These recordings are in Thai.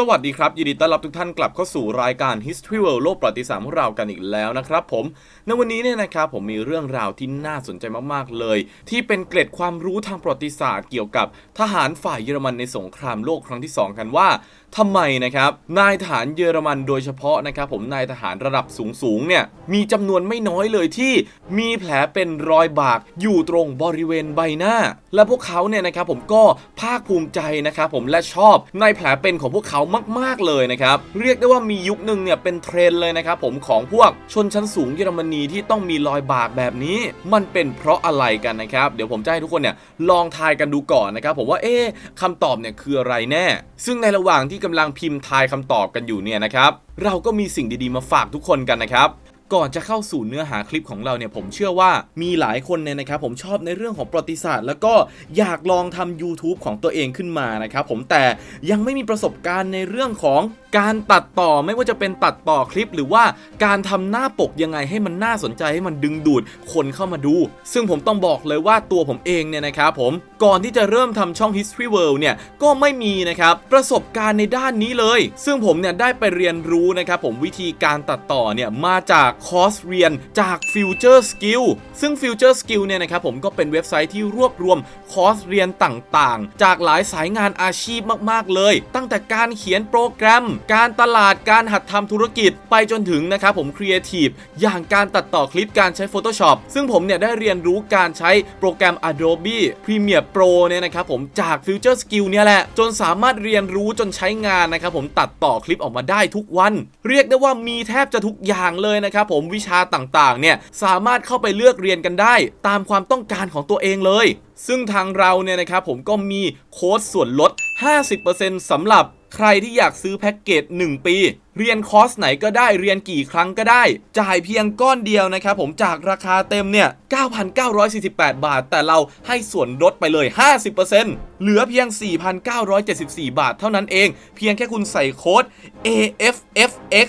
สวัสดีครับ ยินดีต้อนรับทุกท่านกลับเข้าสู่รายการ History World โลกประวัติศาสตร์ของเรากันอีกแล้วนะครับผมในวันนี้เนี่ยนะครับผมมีเรื่องราวที่น่าสนใจมากๆเลย ที่เป็นเกร็ดความรู้ทางประวัติศาสตร์เกี่ยวกับทหารฝ่ายเยอรมันในสงครามโลกครั้งที่ 2 กันว่าทำไมนะครับนายทหารเยอรมันโดยเฉพาะนะครับผมนายทหารระดับสูงๆเนี่ยมีจำนวนไม่น้อยเลยที่มีแผลเป็นรอยบากอยู่ตรงบริเวณใบหน้า และพวกเขาเนี่ยนะครับผมก็ภาคภูมิใจนะครับผมและชอบในแผลเป็นของพวกเขามาก ๆเลยนะครับเรียกได้ว่ามียุคหนึ่งเนี่ยเป็นเทรนเลยนะครับผมของพวกชนชั้นสูงเยอรมนีที่ต้องมีรอยบากแบบนี้ มันเป็นเพราะอะไรกันนะครับเดี๋ยวผมจะให้ทุกคนเนี่ยลองทายกันดูก่อนนะครับผมว่าเอ๊ะคำตอบเนี่ยคืออะไรแน่ ซึ่งในระหว่างที่กำลังพิมพ์ทายคำตอบกันอยู่เนี่ยนะครับ เราก็มีสิ่งดีๆมาฝากทุกคนกันนะครับก่อนจะเข้าสู่เนื้อหาคลิปของเราเนี่ยผมเชื่อว่ามีหลายคนเนี่ยนะครับผมชอบในเรื่องของประวัติศาสตร์ แล้วก็อยากลองทำ YouTube ของตัวเองขึ้นมานะครับผมแต่ยังไม่มีประสบการณ์ในเรื่องของ การตัดต่อไม่ว่าจะเป็นตัดต่อคลิป หรือว่าการทำหน้าปกยังไงให้มันน่าสนใจให้มันดึงดูดคนเข้ามาดู ซึ่งผมต้องบอกเลยว่าตัวผมเองเนี่ยนะครับผมก่อนที่จะเริ่มทำช่อง History World เนี่ยก็ไม่มีนะครับประสบการณ์ในด้านนี้เลย ซึ่งผมเนี่ยได้ไปเรียนรู้นะครับผมวิธีการตัดต่อเนี่ยมาจากคอร์สเรียนจาก Future Skill ซึ่ง Future Skill เนี่ยนะครับผมก็เป็นเว็บไซต์ที่รวบรวมคอร์สเรียนต่างๆ จากหลายสายงานอาชีพมากๆเลย ตั้งแต่การเขียนโปรแกรมการตลาดการหัดทำธุรกิจไปจนถึงนะครับผมครีเอทีฟอย่างการตัดต่อคลิปการใช้ Photoshop ซึ่งผมเนี่ยได้เรียนรู้การใช้โปรแกรม Adobe Premiere Pro เนี่ยนะครับผมจาก Future Skill เนี่ยแหละ จนสามารถเรียนรู้จนใช้งานนะครับผมตัดต่อคลิปออกมาได้ทุกวัน เรียกได้ว่ามีแทบจะทุกอย่างเลยนะครับผมวิชาต่างๆเนี่ยสามารถเข้าไปเลือกเรียนกันได้ ตามความต้องการของตัวเองเลย ซึ่งทางเราเนี่ยนะครับผมก็มีโค้ดส่วนลด 50%สำหรับ ใครที่อยากซื้อแพ็กเกจ 1 ปี เรียนคอร์สไหนก็ได้เรียนกี่ครั้งก็ได้ จ่ายเพียงก้อนเดียวนะครับผมจากราคาเต็มเนี่ย 9,948 บาท แต่เราให้ส่วนลดไปเลย 50%เหลือเพียง 4,974 บาทเท่านั้นเอง เพียงแค่คุณใส่โค้ด AFFX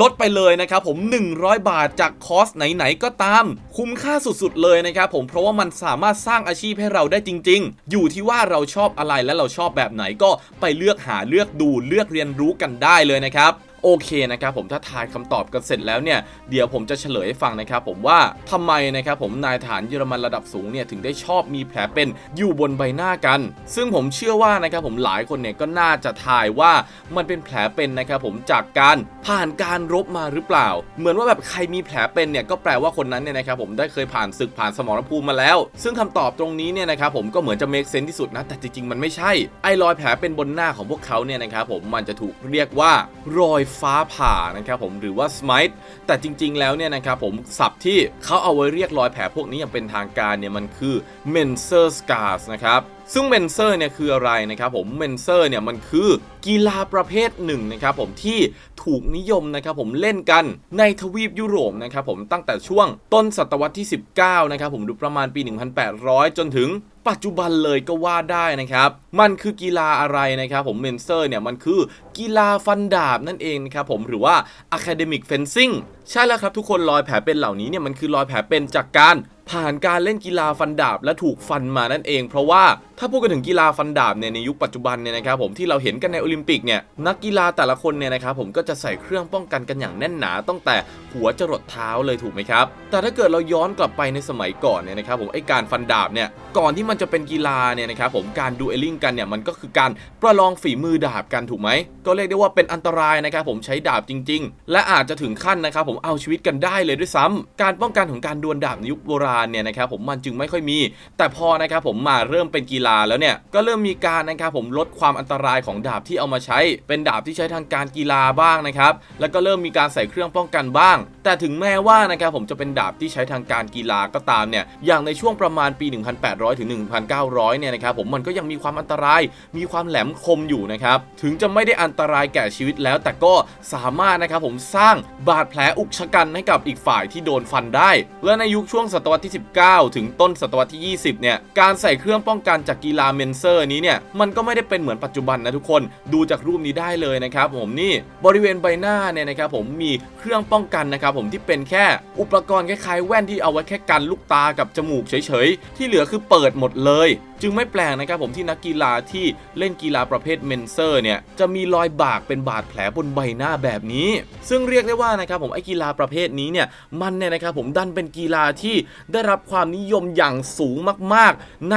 ลดไปเลยนะครับผม 100 บาทจากคอสไหนๆก็ตาม คุ้มค่าสุดๆเลยนะครับผมเพราะว่ามันสามารถสร้างอาชีพให้เราได้จริง ๆ อยู่ที่ว่าเราชอบอะไรและเราชอบแบบไหนก็ไปเลือกหาเลือกดูเลือกเรียนรู้กันได้เลยนะครับ โอเคนะครับผมถ้าทายคำตอบกันเสร็จแล้วเนี่ยเดี๋ยวผมจะเฉลยให้ฟังนะครับผมว่าทำไมนะครับผมนายฐานเยอรมันระดับสูงเนี่ยถึงได้ชอบมีแผลเป็นอยู่บนใบหน้ากัน ซึ่งผมเชื่อว่านะครับผมหลายคนเนี่ยก็น่าจะทายว่ามันเป็นแผลเป็นนะครับผมจากการผ่านการรบมาหรือเปล่า เหมือนว่าแบบใครมีแผลเป็นเนี่ยก็แปลว่าคนนั้นเนี่ยนะครับผมได้เคยผ่านศึกผ่านสมรภูมิมาแล้ว ซึ่งคำตอบตรงนี้เนี่ยนะครับผมก็เหมือนจะ make sense ที่สุดนะแต่จริงๆมันไม่ใช่ไอ้รอยแผลเป็นบนหน้าของพวกเขาเนี่ยนะครับผมมันจะถูกเรียกว่ารอยฟ้าผ่านะครับผมหรือว่า smite แต่จริง ๆ แล้วเนี่ยนะครับผมศัพท์ที่เขาเอาไว้เรียกรอยแผลพวกนี้อย่างเป็นทางการเนี่ยมันคือ Menser scars นะครับซึ่งเมนเซอร์เนี่ยคืออะไรนะครับผมเมนเซอร์เนี่ยมันคือกีฬาประเภทหนึ่งนะครับผมที่ถูกนิยมนะครับผมเล่นกันในทวีปยุโรปนะครับผมตั้งแต่ช่วงต้นศตวรรษที่ 19 นะครับผมดูประมาณปี 1800 จนถึงปัจจุบันเลยก็ว่าได้นะครับ มันคือกีฬาอะไรนะครับผมเมนเซอร์เนี่ยมันคือกีฬาฟันดาบนั่นเองนะครับผมหรือว่า academic fencing ใช่แล้วครับทุกคนรอยแผลเป็นเหล่านี้เนี่ยมันคือรอยแผลเป็นจากการผ่านการเล่นกีฬาฟันดาบและถูกฟันมานั่นเอง เพราะว่าถ้าพูดกันถึงกีฬาฟันดาบเนี่ยในยุคปัจจุบันเนี่ยนะครับผมที่เราเห็นกันในโอลิมปิกเนี่ยนักกีฬาแต่ละคนเนี่ยนะครับผมก็จะใส่เครื่องป้องกันกันอย่างแน่นหนาตั้งแต่หัวจรดเท้าเลยถูกไหมครับแต่ถ้าเกิดเราย้อนกลับไปในสมัยก่อนเนี่ยนะครับผมไอการฟันดาบเนี่ยก่อนที่มันจะเป็นกีฬาเนี่ยนะครับผมการดูเอลลิงกันเนี่ยมันก็คือการประลองฝีมือดาบกันถูกไหมก็เรียกได้ว่าเป็นอันตรายนะครับผมใช้ดาบจริง ๆ และอาจจะถึงขั้นนะครับผมเอาชีวิตกันได้เลยด้วยซ้ำการป้องกันของการดวลดาบในยุคโบราณเนี่ยนะครับผมมันจึงไม่ค่อยมี แต่พอนะครับผมมาเริ่มเป็นกีฬาแล้วเนี่ยก็เริ่มมีการนะครับผมลดความอันตรายของดาบที่เอามาใช้ เป็นดาบที่ใช้ทางการกีฬาบ้างนะครับแล้วก็เริ่มมีการใส่เครื่องป้องกันบ้าง แต่ถึงแม้ว่านะครับผมจะเป็นดาบที่ใช้ทางการกีฬาก็ตามเนี่ยอย่างในช่วงประมาณปี 1800ถึง1900เนี่ยนะครับผมมันก็ยังมีความอันตตราย มีความแหลมคมอยู่นะครับ ถึงจะไม่ได้อันตรายแก่ชีวิตแล้ว แต่ก็สามารถนะครับผมสร้างบาดแผลอุกชะกันให้กับอีกฝ่ายที่โดนฟันได้ และในยุคช่วงศตวรรษที่ 19 ถึงต้นศตวรรษที่ 20 เนี่ย การใส่เครื่องป้องกันจากกีฬาเมนเซอร์นี้เนี่ย มันก็ไม่ได้เป็นเหมือนปัจจุบันนะทุกคน ดูจากรูปนี้ได้เลยนะครับผมนี่บริเวณใบหน้าเนี่ยนะครับผมมีเครื่องป้องกันนะครับผมที่เป็นแค่อุปกรณ์คล้ายๆแว่นที่เอาไว้แค่กันลูกตากับจมูกเฉยๆ ที่เหลือคือเปิดหมดเลย จึงไม่แปลกนะครับผมที่นักกีฬาที่เล่นกีฬาประเภทเมนเซอร์เนี่ยจะมีรอยบากเป็นบาดแผลบนใบหน้าแบบนี้ ซึ่งเรียกได้ว่านะครับผมไอ้กีฬาประเภทนี้เนี่ยมันเนี่ยนะครับผมดันเป็นกีฬาที่ได้รับความนิยมอย่างสูงมาก ๆ ใน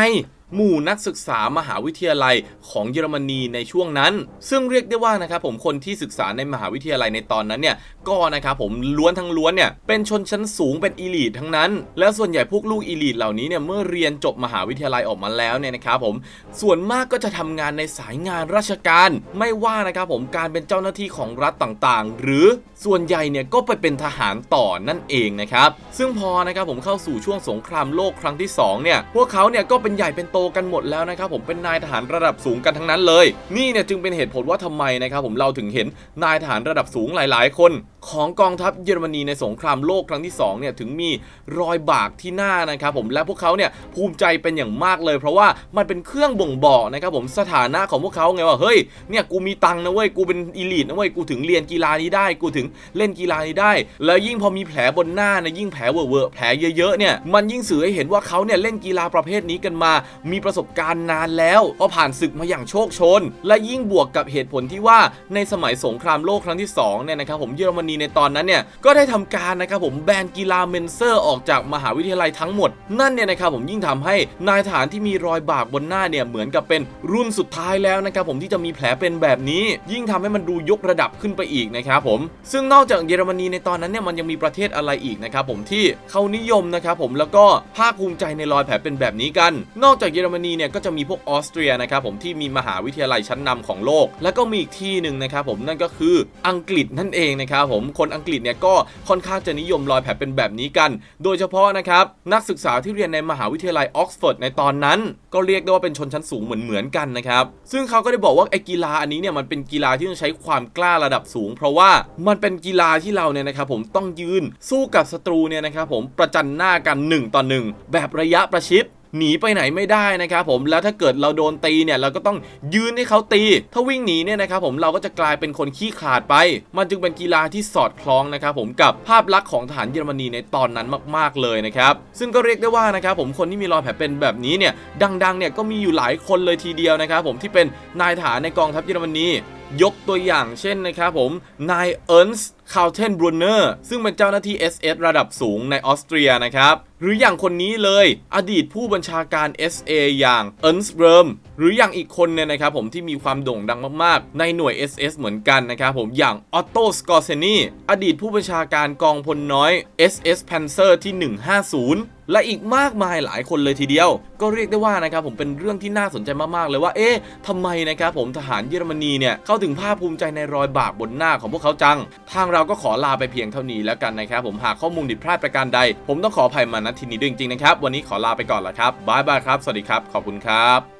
หมู่นักศึกษามหาวิทยาลัยของเยอรมนีในช่วงนั้น ซึ่งเรียกได้ว่านะครับผมคนที่ศึกษาในมหาวิทยาลัยในตอนนั้นเนี่ยก็นะครับผมล้วนทั้งล้วนเนี่ยเป็นชนชั้นสูงเป็นอีลีททั้งนั้น แล้วส่วนใหญ่พวกลูกอีลีทเหล่านี้เนี่ยเมื่อเรียนจบมหาวิทยาลัยออกมาแล้วเนี่ยนะครับผมส่วนมากก็จะทำงานในสายงานราชการ ไม่ว่านะครับผมการเป็นเจ้าหน้าที่ของรัฐต่างๆ หรือส่วนใหญ่เนี่ยก็ไปเป็นทหารต่อนั่นเองนะครับซึ่งพอนะครับผมเข้าสู่ช่วงสงครามโลกครั้งที่สองเนี่ยพวกเขาเนี่ยก็เป็นใหญ่เป็นโตกันหมดแล้วนะครับผมเป็นนายทหารระดับสูงกันทั้งนั้นเลย นี่เนี่ยจึงเป็นเหตุผลว่าทำไมนะครับผมเราถึงเห็นนายทหารระดับสูงหลาย ๆ คน ของกองทัพเยอรมนีในสงครามโลกครั้งที่สองเนี่ยถึงมีรอยบากที่หน้านะครับผมและพวกเขาเนี่ยภูมิใจเป็นอย่างมากเลย เพราะว่ามันเป็นเครื่องบ่งบอกนะครับผมสถานะของพวกเขาไงว่าเฮ้ยเนี่ยกูมีตังนะเว้ยกูเป็นอีลีทนะเว้ยกูถึงเรียนกีฬานี้ได้ กูถึงเล่นกีฬานี้ได้ แล้วยิ่งพอมีแผลบนหน้านะยิ่งแผลเวอะเวอะๆแผลเยอะๆเนี่ยมันยิ่งสื่อให้เห็นว่าเขาเนี่ยเล่นกีฬาประเภทนี้กันมา มีประสบการณ์นานแล้วพราะผ่านศึกมาอย่างโชคชน และยิ่งบวกกับเหตุผลที่ว่าในสมัยสงครามโลกครั้งที่สองเนี่ยนะครับผมเยอรมนีในตอนนั้นเนี่ยก็ได้ทำการนะครับผมแบนกีฬาเมนเซอร์ออกจากมหาวิทยาลัยทั้งหมด นั่นเนี่ยนะครับผมยิ่งทำให้นายทหารที่มีรอยบากบนหน้าเนี่ยเหมือนกับเป็นรุ่นสุดท้ายแล้วนะครับผมที่จะมีแผลเป็นแบบนี้ ยิ่งทำให้มันดูยกระดับขึ้นไปอีกนะครับผมซึ่งนอกจากเยอรมนีในตอนนั้นเนี่ยมันยังมีประเทศอะไรอีกนะครับผมที่เขานิยมนะครับผมแล้วก็ภาคภูมิใจในรอยแผลเป็นแบบนี้กัน นอกจากเยอรมนีเนี่ยก็จะมีพวกออสเตรียนะครับผมที่มีมหาวิทยาลัยชั้นนำของโลก แล้วก็มีอีกที่หนึ่งนะครับผมนั่นก็คืออังกฤษนั่นเองนะครับผมคนอังกฤษเนี่ยก็ค่อนข้างจะนิยมรอยแผลเป็นแบบนี้กัน โดยเฉพาะนะครับนักศึกษาที่เรียนในมหาวิทยาลัยออกซฟอร์ดในตอนนั้น ก็เรียกได้ว่าเป็นชนชั้นสูงเหมือนเหมือนๆกันนะครับซึ่งเขาก็ได้บอกว่าไอ้กีฬาอันนี้เนี่ยมันเป็นกีฬาที่ต้องใช้ความกล้าระดับสูง เพราะว่ามันเป็นกีฬาที่เราเนี่ยนะครับผมต้องยืนสู้กับศัตรูเนี่ยนะครับผมประจันหน้ากัน1ต่อ1แบบระยะประชิด หนีไปไหนไม่ได้นะครับผมแล้วถ้าเกิดเราโดนตีเนี่ยเราก็ต้องยืนให้เขาตี ถ้าวิ่งหนีเนี่ยนะครับผมเราก็จะกลายเป็นคนขี้ขาดไป มันจึงเป็นกีฬาที่สอดคล้องนะครับผมกับภาพลักษณ์ของทหารเยอรมนีในตอนนั้นมาก ๆเลยนะครับซึ่งก็เรียกได้ว่านะครับผมคนที่มีรอยแผลเป็นแบบนี้เนี่ยดังๆเนี่ยก็มีอยู่หลายคนเลยทีเดียวนะครับผมที่เป็นนายทหารในกองทัพเยอรมนียกตัวอย่างเช่นนะครับผมนายเอิร์นส์คาลเทนบรูเนอร์ซึ่งเป็นเจ้าหน้าที่ SS ระดับสูงในออสเตรียนะครับ หรืออย่างคนนี้เลย อดีตผู้บัญชาการ SA อย่างเอิร์นส์เริมหรืออย่างอีกคนเนี่ยนะครับผมที่มีความโด่งดังมากๆ ในหน่วย SS เหมือนกันนะครับผมอย่างออตโตสกอร์เซนีอดีตผู้บัญชาการกองพลน้อย SS Panzer ที่ 150 และอีกมากมายหลายคนเลยทีเดียว ก็เรียกได้ว่านะครับผมเป็นเรื่องที่น่าสนใจมากๆเลยว่าเอ๊ะทำไมนะครับผมทหารเยอรมนีเนี่ยเข้าถึงภาคภูมิใจในรอยบากบนหน้าของพวกเขาจัง ทางเราก็ขอลาไปเพียงเท่านี้แล้วกันนะครับผมหากข้อมูลผิดพลาดประการใด ผมต้องขออภัยมาณที่นี้ด้วยจริงๆนะครับวันนี้ขอลาไปก่อนละครับบายบายครับสวัสดีครับ ขอบคุณครับ